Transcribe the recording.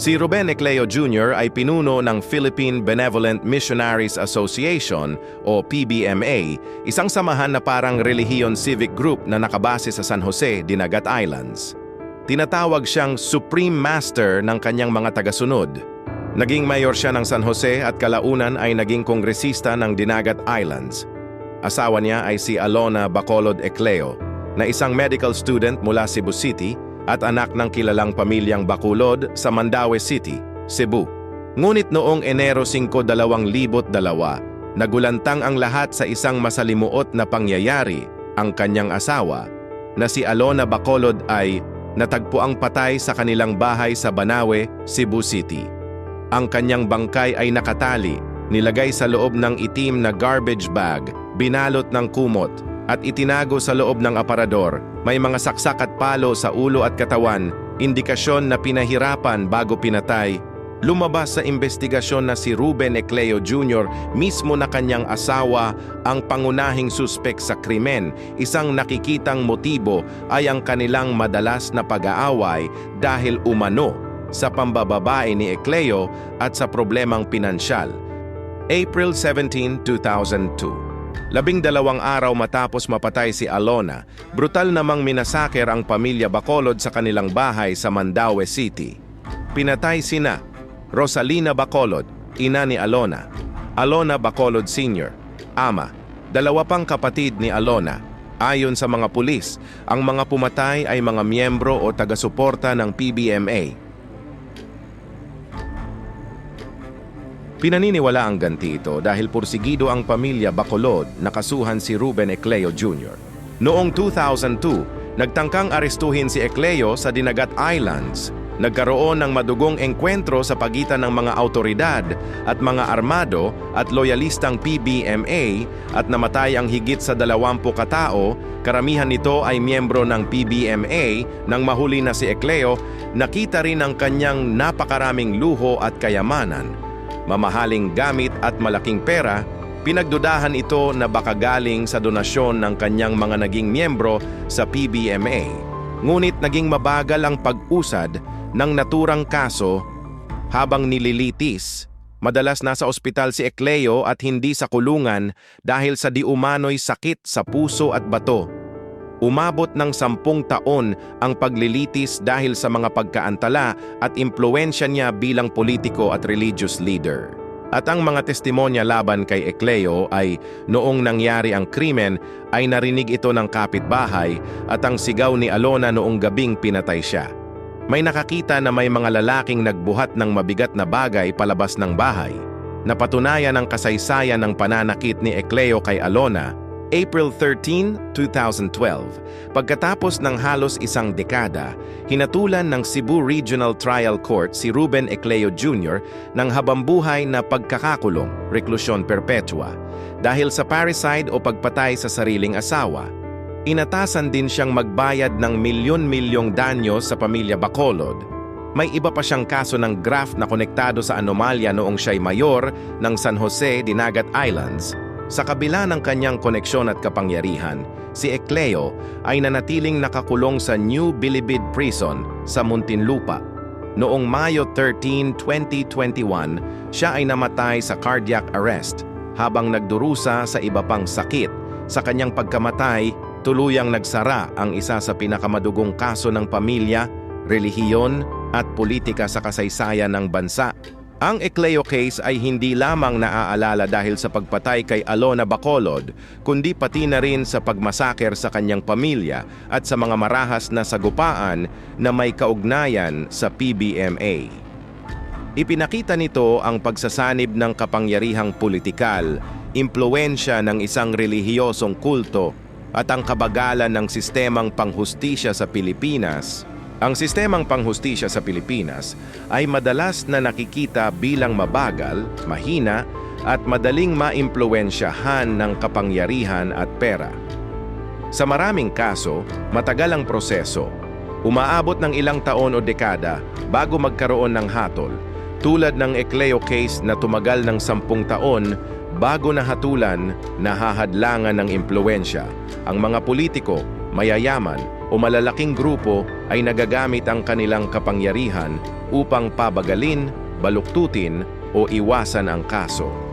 Si Ruben Ecleo Jr. ay pinuno ng Philippine Benevolent Missionaries Association o PBMA, isang samahan na parang relihiyon civic group na nakabase sa San Jose, Dinagat Islands. Tinatawag siyang Supreme Master ng kanyang mga tagasunod. Naging mayor siya ng San Jose at kalaunan ay naging kongresista ng Dinagat Islands. Asawa niya ay si Alona Bacolod Ecleo, na isang medical student mula Cebu City at anak ng kilalang pamilyang Bacolod sa Mandaue City, Cebu. Ngunit noong Enero 5, 2002, nagulantang ang lahat sa isang masalimuot na pangyayari, ang kanyang asawa, na si Alona Bacolod ay natagpuang patay sa kanilang bahay sa Banawe, Cebu City. Ang kanyang bangkay ay nakatali, nilagay sa loob ng itim na garbage bag, binalot ng kumot, at itinago sa loob ng aparador. May mga saksak at palo sa ulo at katawan, indikasyon na pinahirapan bago pinatay. Lumabas sa investigasyon na si Ruben Ecleo Jr. mismo na kanyang asawa ang pangunahing suspek sa krimen. Isang nakikitang motibo ay ang kanilang madalas na pag-aaway dahil umano sa pambababae ni Ecleo at sa problemang pinansyal. April 17, 2002 Labing dalawang araw matapos mapatay si Alona, brutal namang minasaker ang pamilya Bacolod sa kanilang bahay sa Mandaue City. Pinatay sina Rosalina Bacolod, ina ni Alona, Alona Bacolod Sr., ama, dalawa pang kapatid ni Alona. Ayon sa mga pulis, ang mga pumatay ay mga miyembro o taga-suporta ng PBMA Pinaniniwala ang ganti ito dahil pursigido ang pamilya Bacolod na kasuhan si Ruben Ecleo Jr. Noong 2002, nagtangkang arestuhin si Ecleo sa Dinagat Islands. Nagkaroon ng madugong engkwentro sa pagitan ng mga autoridad at mga armado at loyalistang PBMA at namatay ang higit sa 20 katao, karamihan nito ay miyembro ng PBMA nang mahuli na si Ecleo, nakita rin ang kanyang napakaraming luho at kayamanan mamahaling gamit at malaking pera, pinagdudahan ito na baka galing sa donasyon ng kanyang mga naging miyembro sa PBMA. Ngunit naging mabagal ang pag-usad ng naturang kaso habang nililitis. Madalas nasa ospital si Ecleo at hindi sa kulungan dahil sa di umano'y sakit sa puso at bato Umabot ng sampung taon ang paglilitis dahil sa mga pagkaantala at impluensya niya bilang politiko at religious leader. At ang mga testimonya laban kay Ecleo ay noong nangyari ang krimen ay narinig ito ng kapitbahay at ang sigaw ni Alona noong gabing pinatay siya. May nakakita na may mga lalaking nagbuhat ng mabigat na bagay palabas ng bahay. Napatunayan ang kasaysayan ng pananakit ni Ecleo kay Alona April 13, 2012, pagkatapos ng halos isang dekada, hinatulan ng Cebu Regional Trial Court si Ruben Ecleo Jr. ng habambuhay na pagkakakulong, reklusyon perpetua, dahil sa parricide o pagpatay sa sariling asawa. Inatasan din siyang magbayad ng milyon-milyong danyo sa pamilya Bacolod. May iba pa siyang kaso ng graft na konektado sa anomalya noong siya'y mayor ng San Jose, Dinagat Islands, sa kabila ng kanyang koneksyon at kapangyarihan, si Ecleo ay nanatiling nakakulong sa New Bilibid Prison sa Muntinlupa. Noong Mayo 13, 2021, siya ay namatay sa cardiac arrest habang nagdurusa sa iba pang sakit. Sa kanyang pagkamatay, tuluyang nagsara ang isa sa pinakamadugong kaso ng pamilya, relihiyon at politika sa kasaysayan ng bansa ang Ecleo case ay hindi lamang naaalala dahil sa pagpatay kay Alona Bacolod, kundi pati na rin sa pagmasaker sa kanyang pamilya at sa mga marahas na sagupaan na may kaugnayan sa PBMA. Ipinakita nito ang pagsasanib ng kapangyarihang politikal, impluensya ng isang relihiyosong kulto at ang kabagalan ng sistemang panghustisya sa Pilipinas ang sistemang panghustisya sa Pilipinas ay madalas na nakikita bilang mabagal, mahina, at madaling maimpluensyahan ng kapangyarihan at pera. Sa maraming kaso, matagal ang proseso. Umaabot ng ilang taon o dekada bago magkaroon ng hatol, tulad ng Ecleo case na tumagal ng sampung taon bago nahatulan na hahadlangan ng impluensya ang mga politiko, mayayaman, o malalaking grupo ay nagagamit ang kanilang kapangyarihan upang pabagalin, baluktutin o iwasan ang kaso.